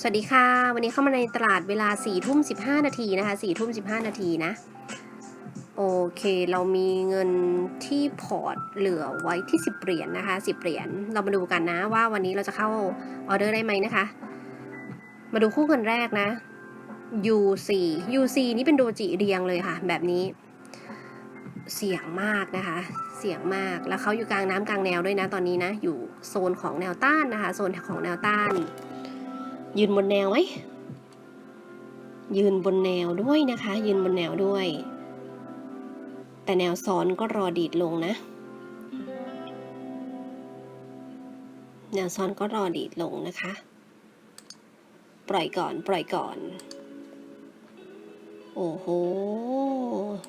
สวัสดีค่ะ วันนี้เข้ามาในตลาดเวลา4ี่ทุ่มสินาทีนะคะ4ี่ทุ่มสินาทีนะ โอเค เรามีเงินที่พอร์ตเหลือไว้ที่ 10 เหรียญนนะคะ 10 เหรียญ เรามาดูกันนะว่าวันนี้เราจะเข้าออเดอร์ได้ไหมนะคะ มาดูคู่เงินแรกนะ UC UC นี่เป็นโดจิเรียงเลยค่ะ แบบนี้ เสียงมากนะคะ เสียงมาก แล้วเขาอยู่กลางน้ำกลางแนวด้วยนะตอนนี้นะ อยู่โซนของแนวต้านนะคะ โซนของแนวต้าน ยืนบนแนวไหมยืนบนแนวด้วยนะคะ ยืนบนแนวด้วย แต่แนวซ้อนก็รอดีดลงนะ แนวซ้อนก็รอดีดลงนะคะ ปล่อยก่อนปล่อยก่อน โอ้โห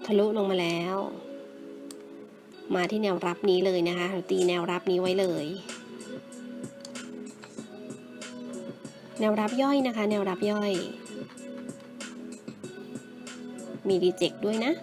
ทะลุลงมาแล้ว มาที่แนวรับนี้เลยนะคะ ตีแนวรับนี้ไว้เลย แนวรับย่อยนะคะ แนวรับย่อย มีรีเจ็คด้วยนะ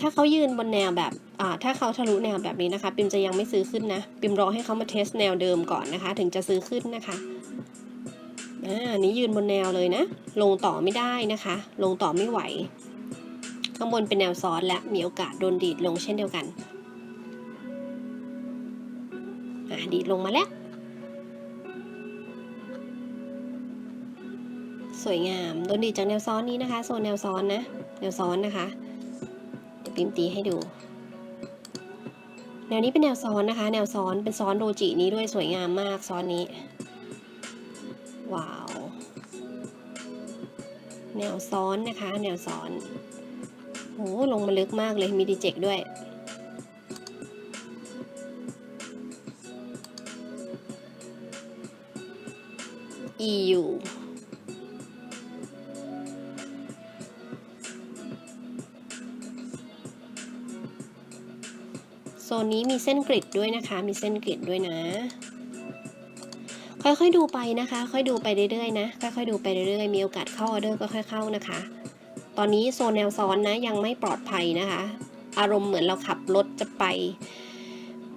ถ้าเขายืนบนแนวแบบอ่าถ้าเขาทะลุแนวแบบนี้นะคะ ปิมจะยังไม่ซื้อขึ้นนะ ปิมรอให้เขามาเทสแนวเดิมก่อนนะคะ ถึงจะซื้อขึ้นนะคะ อ่านี้ยืนบนแนวเลยนะ ลงต่อไม่ได้นะคะ ลงต่อไม่ไหว ข้างบนเป็นแนวซ้อนและมีโอกาสโดนดีดลงเช่นเดียวกัน อ่าดีดลงมาแล้ว สวยงาม โดนดีดจากแนวซ้อนนี้นะคะ โซนแนวซ้อนนะ แนวซ้อนนะคะ เดี๋ยวปิมตีให้ดูแนวนี้เป็นแนวซ้อนนะคะ แนวซ้อนเป็นซ้อนโดจินี้ด้วยสวยงามมากซ้อนนี้ แนวซ้อนนะคะ แนวซ้อนโอ้ลงมาลึกมากเลยมีดีเจกด้วย EU โซนนี้มีเส้นกริดด้วยนะคะ มีเส้นกริดด้วยนะ ค่อยๆดูไปนะคะ ค่อยดูไปเรื่อยๆนะ ค่อยๆดูไปเรื่อยๆ มีโอกาสเข้าออเดอร์ก็ค่อยเข้านะคะ ตอนนี้โซนแนวซ้อนนะยังไม่ปลอดภัยนะคะ อารมณ์เหมือนเราขับรถจะไป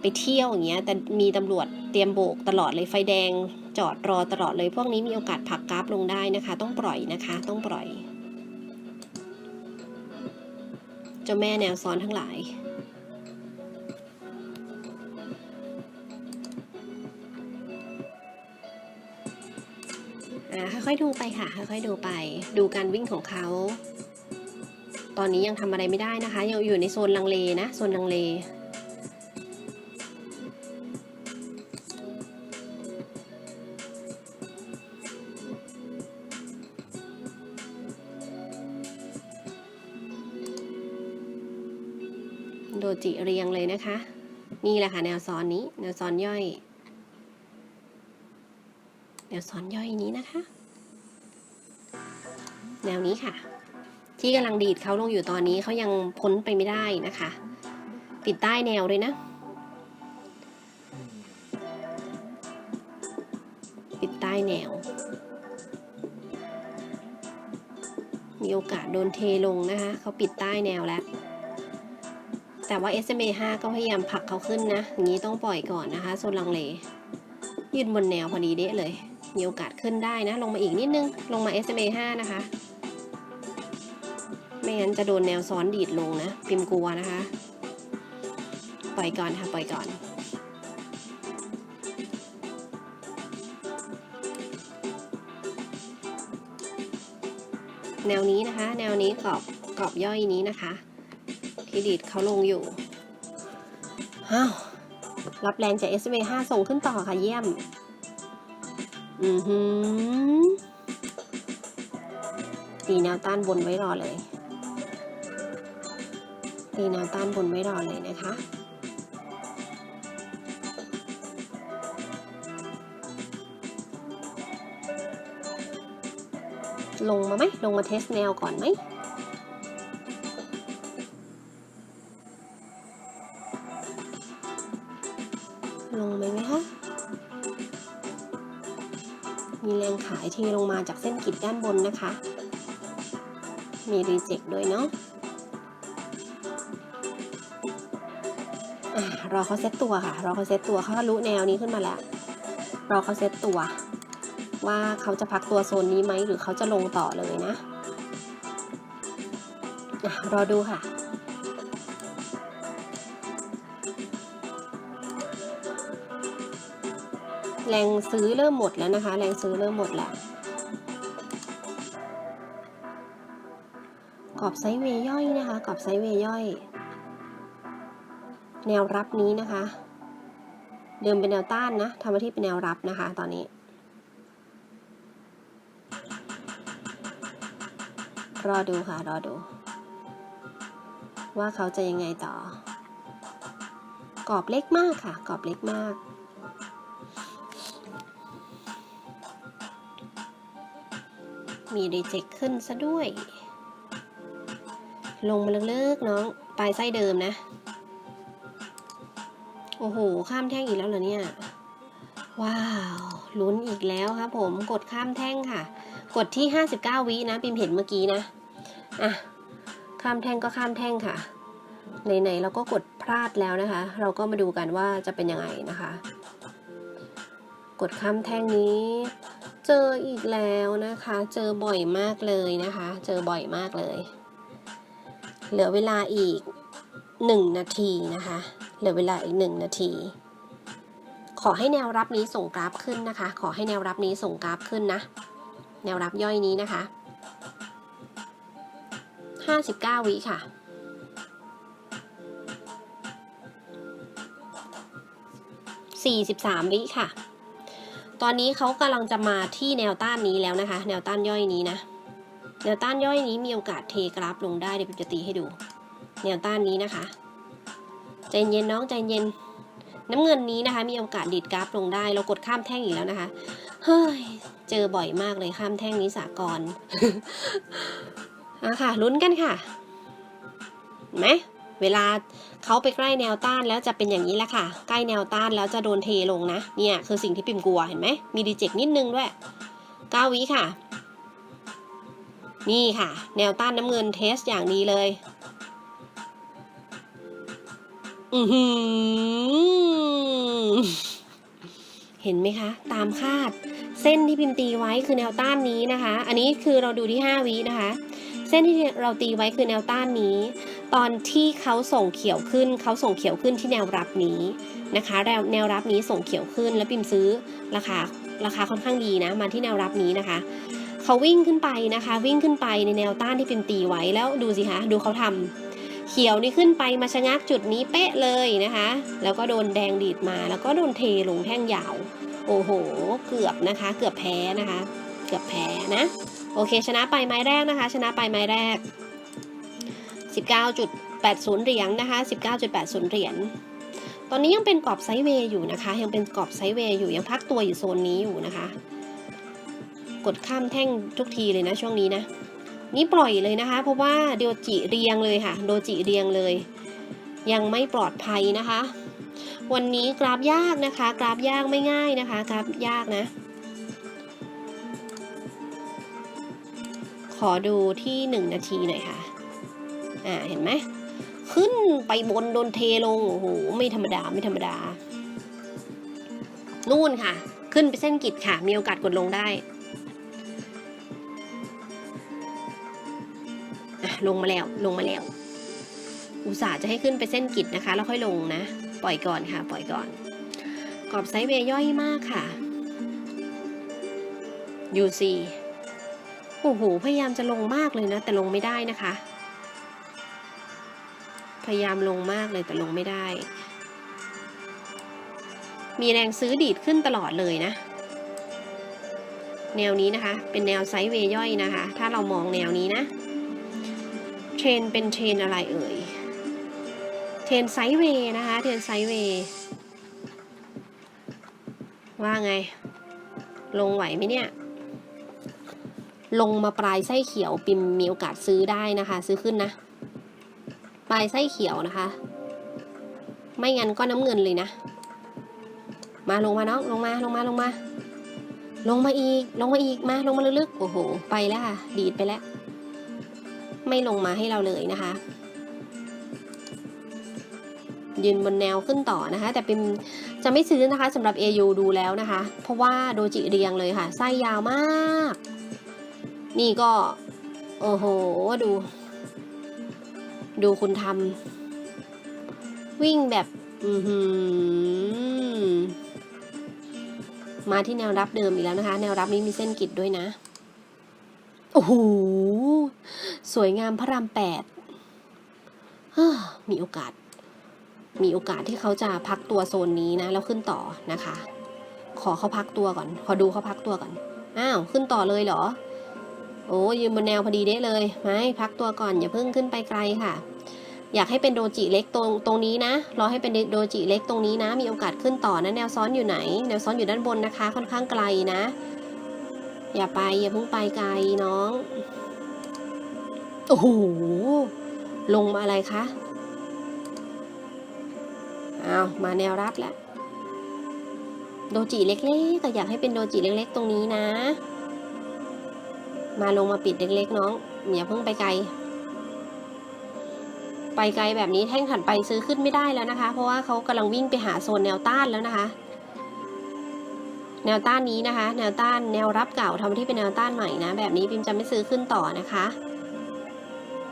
ไปเที่ยวอย่างเงี้ย แต่มีตำรวจเตรียมโบกตลอดเลยไฟแดง จอดรอตลอดเลย พวกนี้มีโอกาสผักกราฟลงได้นะคะ ต้องปล่อยนะคะ ต้องปล่อย เจ้าแม่แนวซ้อนทั้งหลาย ค่อยๆดูไปค่ะ ค่อยๆดูไป ดูการวิ่งของเขา ตอนนี้ยังทำอะไรไม่ได้นะคะ ยังอยู่ในโซนลังเลนะ โซนลังเล โดจิเรียงเลยนะคะ นี่แหละค่ะแนวซ้อนนี้ แนวซ้อนย่อย แนวซ้อนย่อยนี้นะคะ แนวนี้ค่ะ ที่กำลังดีดเขาลงอยู่ตอนนี้เขายังพ้นไปไม่ได้นะคะ ติดใต้แนวเลยนะปิดใต้แนว มีโอกาสโดนเทลงนะคะเขาปิดใต้แนวแล้วแต่ว่า SMA 5 ก็พยายามผลักเขาขึ้นนะ อย่างนี้ต้องปล่อยก่อนนะคะโซนลังเล ยืนบนแนวพอดีเด้เลย มีโอกาสขึ้นได้นะ ลงมาอีกนิดนึง ลงมา SMA 5 นะคะ ไม่งั้นจะโดนแนวซ้อนดีดลงนะ พิมกลัวนะคะ ปล่อยก่อนค่ะ ปล่อยก่อน แนวนี้นะคะ แนวนี้กรอบกรอบย่อยนี้นะคะ ที่ดีดเขาลงอยู่อ้าวรับแรงจาก SMA 5 ส่งขึ้นต่อค่ะ เยี่ยม อือหือตีแนวต้านบนไว้รอเลย ตีแนวต้านบนไว้รอเลยนะคะ ลงมาไหม ลงมาเทสแนวก่อนไหมายเทลงมาจากเส้นกิดด้านบนนะคะ มีรีเจ็คด้วยเนาะรอเขาเซตตัวค่ะ รอเขาเซตตัวเขาทะลุแนวนี้ขึ้นมาแล้ว รอเขาเซตตัว ว่าเขาจะพักตัวโซนนี้ไหมหรือเขาจะลงต่อเลยนะะรอดูค่ะ แรงซื้อเริ่มหมดแล้วนะคะ แรงซื้อเริ่มหมดแล้วกรอบไซด์เวยย่อยนะคะกรอบไซด์เวยย่อย แนวรับนี้นะคะ เดิมเป็นแนวต้านนะทำหน้าที่เป็นแนวรับนะคะ ตอนนี้ รอดูค่ะ รอดู ว่าเขาจะยังไงต่อ กรอบเล็กมากค่ะ กรอบเล็กมาก มีรีเจ็คขึ้นซะด้วย ลงมาเลิกๆน้อง ปลายไส้เดิมนะ โอ้โห ข้ามแท่งอีกแล้วเหรอเนี่ย ว้าวลุ้นอีกแล้วครับผมกดข้ามแท่งค่ะ กดที่ 59 วินะ ปิมเห็นเมื่อกี้นะ อะ ข้ามแท่งก็ข้ามแท่งค่ะไหนๆเราก็กดพลาดแล้วนะคะ เราก็มาดูกันว่าจะเป็นยังไงนะคะ กดข้ามแท่งนี้ เจออีกแล้วนะคะ เจอบ่อยมากเลยนะคะ เจอบ่อยมากเลย เหลือเวลาอีกหนึ่งนาทีนะคะ เหลือเวลาอีกหนึ่งนาที ขอให้แนวรับนี้ส่งกราฟขึ้นนะคะ ขอให้แนวรับนี้ส่งกราฟขึ้นนะ แนวรับย่อยนี้นะคะห้าสิบเก้าวิค่ะสี่สิบสามวิค่ะ ตอนนี้เขากำลังจะมาที่แนวต้านนี้แล้วนะคะ แนวต้านย่อยนี้นะ แนวต้านย่อยนี้มีโอกาสเทกราฟลงได้เดี๋ยวผมจะตีให้ดู แนวต้านนี้นะคะ ใจเย็นน้องใจเย็น น้ำเงินนี้นะคะ มีโอกาสดีดกราฟลงได้ เรากดข้ามแท่งอีกแล้วนะคะ เฮ้ย เจอบ่อยมากเลยข้ามแท่งนี้สากลอะค่ะลุ้นกันค่ะไหม เวลาเขาไปใกล้แนวต้านแล้วจะเป็นอย่างนี้แหละค่ะ ใกล้แนวต้านแล้วจะโดนเทลงนะ เนี่ยคือสิ่งที่ปิมกลัวเห็นไหม มีดีเจกนิดนึงด้วยเก้าวิค่ะ นี่ค่ะ แนวต้านน้ำเงินเทสอย่างดีเลย อือหือ เห็นไหมคะ ตามคาด เส้นที่พิมพ์ตีไว้คือแนวต้านนี้นะคะ อันนี้คือเราดูที่5วินะคะ เส้นที่เราตีไว้คือแนวต้านนี้ ตอนที่เขาส่งเขียวขึ้นเขาส่งเขียวขึ้นที่แนวรับนี้นะคะแนวแนวรับนี้ส่งเขียวขึ้นแล้วปิมซื้อราคาราคาค่อนข้างดีนะมาที่แนวรับนี้นะคะเขาวิ่งขึ้นไปนะคะ วิ่งขึ้นไปในแนวต้านที่ปิมตีไว้แล้วดูสิคะดูเขาทำเขียวนี่ขึ้นไปมาชะงักจุดนี้เป๊ะเลยนะคะ แล้วก็โดนแดงดีดมา แล้วก็โดนเทลงแท่งยาว โอ้โห เกือบนะคะ เกือบแพ้นะคะ เกือบแพ้นะ โอเค ชนะไปไม้แรกนะคะ ชนะไปไม้แรก 19.80 เหรียญนะคะ 19.80 เหรียญ ตอนนี้ยังเป็นกรอบไซด์เวย์อยู่นะคะ ยังเป็นกรอบไซด์เวย์อยู่ ยังพักตัวอยู่โซนนี้อยู่นะคะ กดข้ามแท่งทุกทีเลยนะช่วงนี้นะ นี่ปล่อยเลยนะคะ เพราะว่าโดจิเรียงเลยค่ะ โดจิเรียงเลย ยังไม่ปลอดภัยนะคะ วันนี้กราฟยากนะคะ กราฟยากไม่ง่ายนะคะ กราฟยากนะขอดูที่หนึ่งนาทีหน่อยค่ะ อ่าเห็นไหมขึ้นไปบนโดนเทลงโอ้โหไม่ธรรมดาไม่ธรรมดา นู่นค่ะ ขึ้นไปเส้นกิจค่ะ มีโอกาสกดลงได้ลงมาแล้วลงมาแล้ว อุตส่าห์จะให้ขึ้นไปเส้นกิจนะคะ แล้วค่อยลงนะ ปล่อยก่อนค่ะ ปล่อยก่อน กรอบไซด์เวย์ย่อยมากค่ะ UC โอ้โหพยายามจะลงมากเลยนะ แต่ลงไม่ได้นะคะ พยายามลงมากเลยแต่ลงไม่ได้ มีแรงซื้อดีดขึ้นตลอดเลยนะ แนวนี้นะคะ เป็นแนวไซด์เวย์ย่อยนะคะ ถ้าเรามองแนวนี้นะ เทรนเป็นเทรนอะไรเอ่ย เทรนไซด์เวย์นะคะ เทรนไซด์เวย์ว่าไง ลงไหวไหมเนี่ย ลงมาปลายไส้เขียวปิมมีโอกาสซื้อได้นะคะ ซื้อขึ้นนะ ปลายไส้เขียวนะคะ ไม่งั้นก็น้ำเงินเลยนะ มาลงมาน้องลงมาลงมาลงมา ลงมาอีก ลงมาอีกมาลงมาลึกๆโอ้โห ไปแล้วค่ะ ดีดไปแล้ว ไม่ลงมาให้เราเลยนะคะ ยืนบนแนวขึ้นต่อนะคะ แต่เปิมจะไม่ซื้อนะคะสำหรับ AU ดูแล้วนะคะ เพราะว่าโดจิเรียงเลยค่ะไส้ยาวมาก นี่ก็ โอ้โห ดู ดูคุณทำวิ่งแบบอืมาที่แนวรับเดิมอีกแล้วนะคะ แนวรับนี้มีเส้นกิดด้วยนะ โอ้โห สวยงามพระรามแปดมีโอกาส มีโอกาสที่เขาจะพักตัวโซนนี้นะ แล้วขึ้นต่อนะคะ ขอเขาพักตัวก่อน ขอดูเขาพักตัวก่อน อ้าว ขึ้นต่อเลยเหรอ โอ้ยืนบนแนวพอดีเด้เลย ไม่พักตัวก่อน อย่าเพิ่งขึ้นไปไกลค่ะ อยากให้เป็นโดจิเล็กตรงตรงนี้นะรอให้เป็นโดจิเล็กตรงนี้นะ มีโอกาสขึ้นต่อนะแนวซ้อนอยู่ไหน แนวซ้อนอยู่ด้านบนนะคะ ค่อนข้างไกลนะ อย่าไปอย่าเพิ่งไปไกลน้องโอ้โหลงมาอะไรคะอ้าวมาแนวรับแล้วโดจิเล็กๆก็อยากให้เป็นโดจิเล็ก ๆ ตรงนี้นะ มาลงมาปิดเล็กๆน้องอย่าเพิ่งไปไกล ไปไกลแบบนี้แท่งถัดไปซื้อขึ้นไม่ได้แล้วนะคะ เพราะว่าเขากำลังวิ่งไปหาโซนแนวต้านแล้วนะคะ แนวต้านนี้นะคะ แนวต้านแนวรับเก่าทำที่เป็นแนวต้านใหม่นะ แบบนี้พิมจะไม่ซื้อขึ้นต่อนะคะ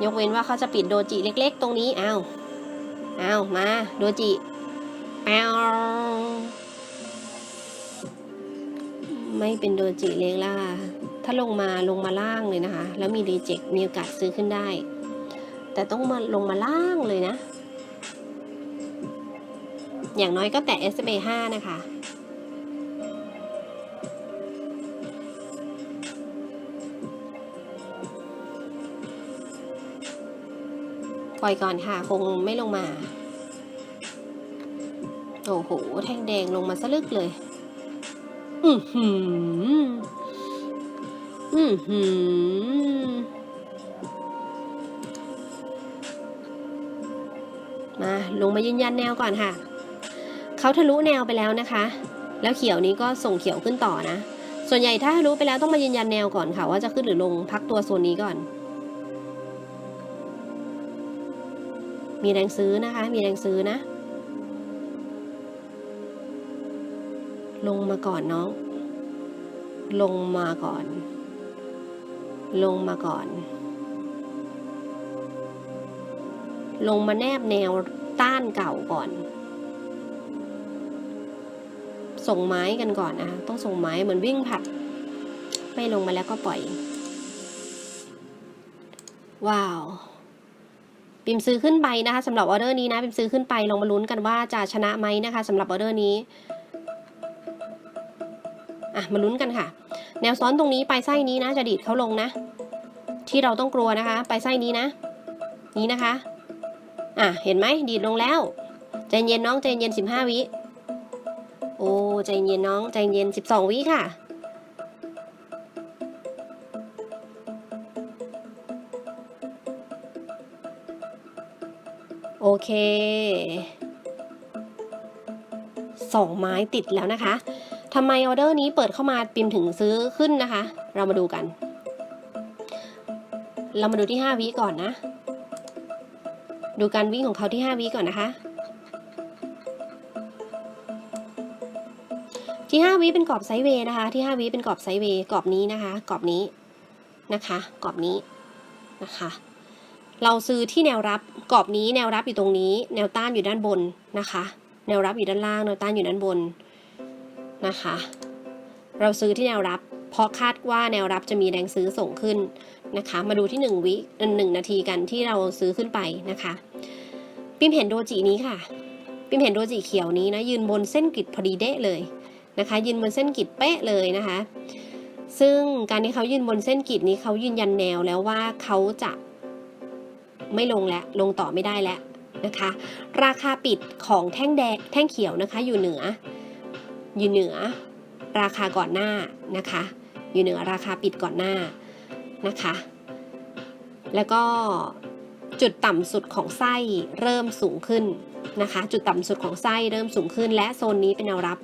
ยกเว้นว่าเขาจะปิดโดจิเล็ก ๆ ตรงนี้อ้าวอ้าวมาโดจิแอวไม่เป็นโดจิเล็กล่ะถ้าลงมาลงมาล่างเลยนะคะ แล้วมีรีเจ็คมีโอกาสซื้อขึ้นได้ แต่ต้องมาลงมาล่างเลยนะ อย่างน้อยก็แตะ SMA 5นะคะ ปล่อยก่อนค่ะ คงไม่ลงมา โอ้โห แท่งแดงลงมาสลึกเลย อือหือ อือหือ ลงมายืนยันแนวก่อนค่ะ เขาทะลุแนวไปแล้วนะคะ แล้วเขียวนี้ก็ส่งเขียวขึ้นต่อนะ ส่วนใหญ่ถ้าทะลุไปแล้วต้องมายืนยันแนวก่อนค่ะ ว่าจะขึ้นหรือลงพักตัวโซนนี้ก่อน มีแรงซื้อนะคะ มีแรงซื้อนะ ลงมาก่อนน้อง ลงมาก่อน ลงมาก่อนลงมาแนบแนว ต้านเก่าก่อน ส่งไม้กันก่อนนะคะต้องส่งไม้เหมือนวิ่งผัด ไม่ลงมาแล้วก็ปล่อย ว้าวปิมซื้อขึ้นไปนะคะสำหรับออเดอร์นี้นะปิมซื้อขึ้นไปลองมาลุ้นกันว่าจะชนะไหมนะคะสำหรับออเดอร์นี้อะมาลุ้นกันค่ะ แนวซ้อนตรงนี้ไปไส้นี้นะจะดีดเขาลงนะ ที่เราต้องกลัวนะคะ ไปไส้นี้นะ นี้นะคะ อะ เห็นไหมดีดลงแล้ว ใจเย็นน้องใจเย็นสิบห้าวิ โอ้ใจเย็นน้องใจเย็นสิบสองวิค่ะ โอเคสองไม้ติดแล้วนะคะทำไมออเดอร์นี้เปิดเข้ามาปิมถึงซื้อขึ้นนะคะ เรามาดูกัน เรามาดูที่ 5 วิก่อนนะ ดูการวิ่งของเขาที่ 5 วิก่อนนะคะ ที่ 5 วิเป็นกรอบไซด์เวย์นะคะ ที่ 5 วิเป็นกรอบไซด์เวย์กรอบนี้นะคะ กรอบนี้นะคะ กรอบนี้นะคะ เราซื้อที่แนวรับกรอบนี้แนวรับอยู่ตรงนี้ แนวต้านอยู่ด้านบนนะคะ แนวรับอยู่ด้านล่าง แนวต้านอยู่ด้านบนนะคะ เราซื้อที่แนวรับ เพราะคาดว่าแนวรับจะมีแรงซื้อส่งขึ้นนะคะ มาดูที่ 1 วิหนึ่งนาทีกันที่เราซื้อขึ้นไปนะคะปิมเห็นโดจินี้ค่ะปิมเห็นโดจิเขียวนี้นะยืนบนเส้นกริดพอดีเดะเลยนะคะ ยืนบนเส้นกริดเป๊ะเลยนะคะ ซึ่งการที่เขายืนบนเส้นกริดนี้เขายืนยันแนวแล้วว่าเขาจะไม่ลงแล้วลงต่อไม่ได้แล้วนะคะ ราคาปิดของแท่งแดงแท่งเขียวนะคะอยู่เหนือ อยู่เหนือ ราคาก่อนหน้านะคะ อยู่เหนือราคาปิดก่อนหน้านะคะ แล้วก็จุดต่ำสุดของไส้เริ่มสูงขึ้นนะคะ จุดต่ำสุดของไส้เริ่มสูงขึ้น และโซนนี้เป็นแนวรับ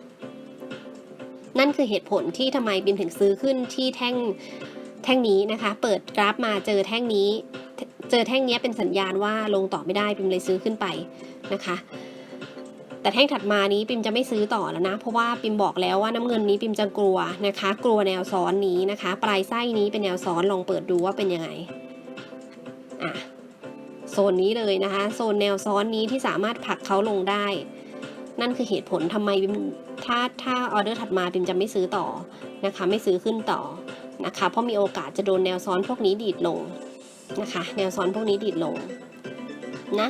นั่นคือเหตุผลที่ทำไมบิมถึงซื้อขึ้นที่แท่งแท่งนี้นะคะ เปิดกราฟมาเจอแท่งนี้ เจอแท่งนี้เป็นสัญญาณว่าลงต่อไม่ได้ปิมเลยซื้อขึ้นไปนะคะ แต่แท่งถัดมานี้ปิมจะไม่ซื้อต่อแล้วนะ เพราะว่าปิมบอกแล้วว่าน้ำเงินนี้ปิมจะกลัวนะคะ กลัวแนวซ้อนนี้นะคะ ปลายไส้นี้เป็นแนวซ้อนลองเปิดดูว่าเป็นยังไงอะโซนนี้เลยนะคะ โซนแนวซ้อนนี้ที่สามารถผลักเขาลงได้ นั่นคือเหตุผลทำไมปิมถ้าถ้าออเดอร์ถัดมาปิมจะไม่ซื้อต่อนะคะ ไม่ซื้อขึ้นต่อนะคะ เพราะมีโอกาสจะโดนแนวซ้อนพวกนี้ดีดลงนะคะ แนวซ้อนพวกนี้ดีดลงนะ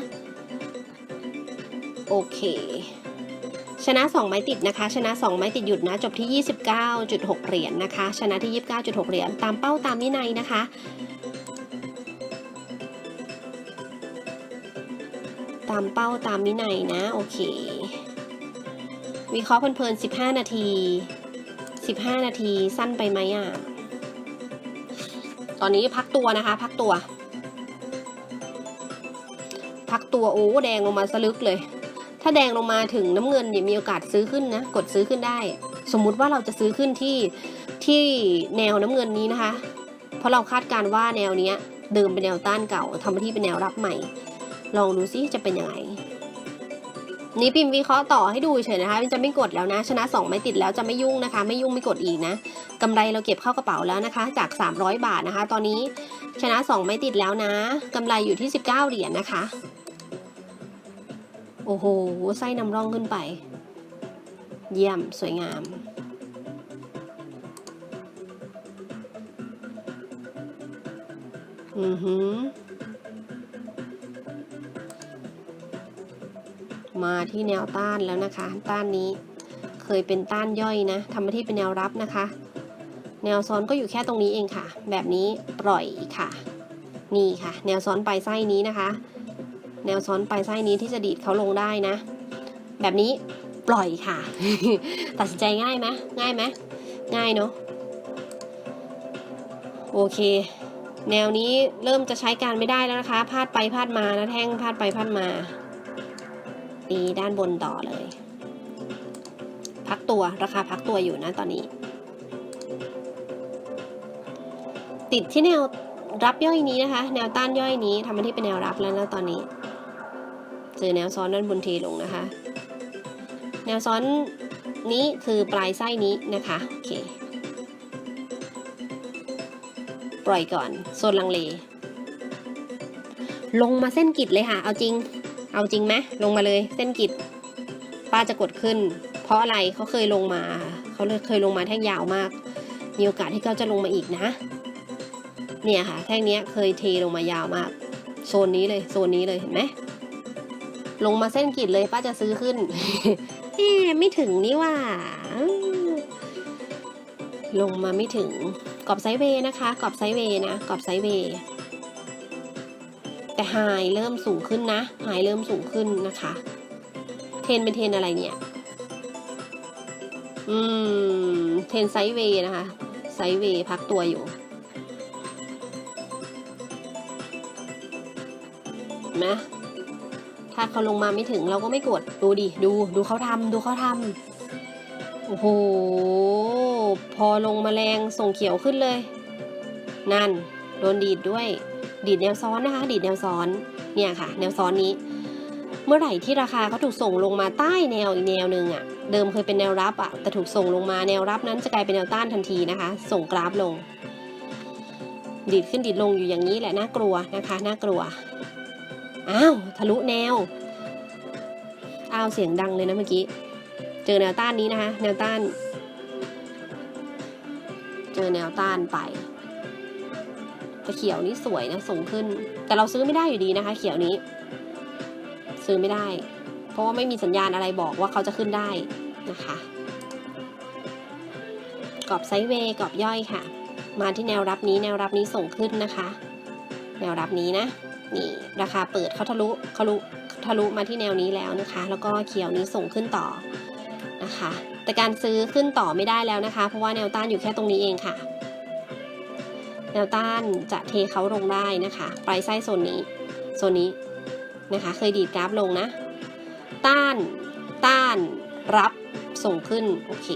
โอเค ชนะ 2 ไม้ติดนะคะ ชนะ 2 ไม้ติดหยุดนะ จบที่ 29.6 เหรียญนะคะ ชนะที่ 29.6 เหรียญ ตามเป้าตามวินัยนะคะตามเป้าตามวินัยนะ โอเค วิเคราะห์เพลินๆ15 นาที 15 นาทีสั้นไปไหมอะ ตอนนี้พักตัวนะคะ พักตัว พักตัวโอ้แดงลงมาสลึกเลย ถ้าแดงลงมาถึงน้ำเงินเนี่ยมีโอกาสซื้อขึ้นนะ กดซื้อขึ้นได้ สมมุติว่าเราจะซื้อขึ้นที่ที่แนวน้ำเงินนี้นะคะ เพราะเราคาดการว่าแนวเนี้ยเดิมเป็นแนวต้านเก่าทำหน้าที่เป็นแนวรับใหม่ ลองดูซิจะเป็นยังไงนี่พิมพ์วิเคราะห์ต่อให้ดูเฉยนะคะจะไม่กดแล้วนะ ชนะ 2 ไม่ติดแล้วจะไม่ยุ่งนะคะ ไม่ยุ่งไม่กดอีกนะกำไรเราเก็บเข้ากระเป๋าแล้วนะคะ จาก 300 บาทนะคะ ตอนนี้ชนะ 2 ไม่ติดแล้วนะกำไรอยู่ที่ 19 เหรียญนะคะ โอ้โห ไส้นำร่องขึ้นไป เยี่ยม สวยงาม อือหือ มาที่แนวต้านแล้วนะคะ ต้านนี้เคยเป็นต้านย่อยนะทำหน้าที่เป็นแนวรับนะคะ แนวซ้อนก็อยู่แค่ตรงนี้เองค่ะ แบบนี้ปล่อยค่ะ นี่ค่ะ แนวซ้อนปลายไส้นี้นะคะ แนวซ้อนปลายไส้นี้ที่จะดีดเขาลงได้นะ แบบนี้ปล่อยค่ะ ตัดสินใจง่ายไหมง่ายไหมง่ายเนาะโอเค แนวนี้เริ่มจะใช้การไม่ได้แล้วนะคะพลาดไปพลาดมานะแท่งพลาดไปพลาดมาตีด้านบนต่อเลย พักตัวราคาพักตัวอยู่นะตอนนี้ ติดที่แนวรับย่อยนี้นะคะ แนวต้านย่อยนี้ทำหน้าที่เป็นแนวรับแล้วนะตอนนี้ เจอแนวซ้อนด้านบนเทลงนะคะ แนวซ้อนนี้คือปลายไส้นี้นะคะโอเคปล่อยก่อนโซนลังเล ลงมาเส้นกิดเลยค่ะ เอาจริง เอาจริงไหมลงมาเลยเส้นกิดป้าจะกดขึ้น เพราะอะไรเขาเคยลงมาเขาเคยลงมาแท่งยาวมาก มีโอกาสที่เขาจะลงมาอีกนะ เนี่ยค่ะ แท่งนี้เคยเทลงมายาวมาก โซนนี้เลยโซนนี้เลยเห็นไหม ลงมาเส้นกิดเลยป้าจะซื้อขึ้นเอ๊ะไม่ถึงนี่ว่า ลงมาไม่ถึงกรอบไซเวย์นะคะกรอบไซเวย์นะกรอบไซเวย์แต่ไฮเริ่มสูงขึ้นนะไฮเริ่มสูงขึ้นนะคะ เทนเป็นเทนอะไรเนี่ย อืม เทนไซเวย์นะคะ ไซเวย์พักตัวอยู่นไเขาลงมาไม่ถึงเราก็ไม่กดดูดิดูดูเขาทำดูเขาทำโอ้โหพอลงมาแรงส่งเขียวขึ้นเลย นั่นโดนดีดด้วย ดีดแนวซ้อนนะคะ ดีดแนวซ้อนเนี่ยค่ะ แนวซ้อนนี้ เมื่อไหร่ที่ราคาเขาถูกส่งลงมาใต้แนวอีกแนวหนึ่งอะเดิมเคยเป็นแนวรับอะแต่ถูกส่งลงมาแนวรับนั้นจะกลายเป็นแนวต้านทันทีนะคะ ส่งกราฟลง ดีดขึ้นดีดลงอยู่อย่างนี้แหละน่ากลัวนะคะน่ากลัว อ้าวทะลุแนว อ้าวเสียงดังเลยนะเมื่อกี้ เจอแนวต้านนี้นะคะ แนวต้าน เจอแนวต้านไปแต่เขียวนี้สวยนะส่งขึ้น แต่เราซื้อไม่ได้อยู่ดีนะคะ เขียวนี้ ซื้อไม่ได้ เพราะว่าไม่มีสัญญาณอะไรบอกว่าเขาจะขึ้นได้นะคะกรอบไซด์เวย์กรอบย่อยค่ะ มาที่แนวรับนี้แนวรับนี้ส่งขึ้นนะคะ แนวรับนี้นะ นี่ราคาเปิดเขาทะลุเขาลุทะลุมาที่แนวนี้แล้วนะคะ แล้วก็เขียวนี้ส่งขึ้นต่อนะคะ แต่การซื้อขึ้นต่อไม่ได้แล้วนะคะ เพราะว่าแนวต้านอยู่แค่ตรงนี้เองค่ะ แนวต้านจะเทเขาลงได้นะคะปลายไส้โซนนี้โซนนี้นะคะ เคยดีดกราฟลงนะ ต้าน ต้าน รับ ส่งขึ้น โอเค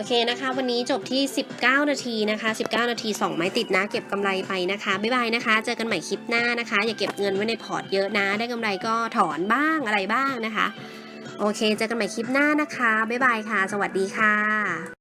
โอเคนะคะ วันนี้จบที่ 19 นาทีนะคะ 19 นาที 2 ไม้ติดนะ เก็บกำไรไปนะคะ บ๊ายบายนะคะ เจอกันใหม่คลิปหน้านะคะ อย่าเก็บเงินไว้ในพอร์ตเยอะนะ ได้กำไรก็ถอนบ้างอะไรบ้างนะคะ โอเค เจอกันใหม่คลิปหน้านะคะ บ๊ายบายค่ะ สวัสดีค่ะ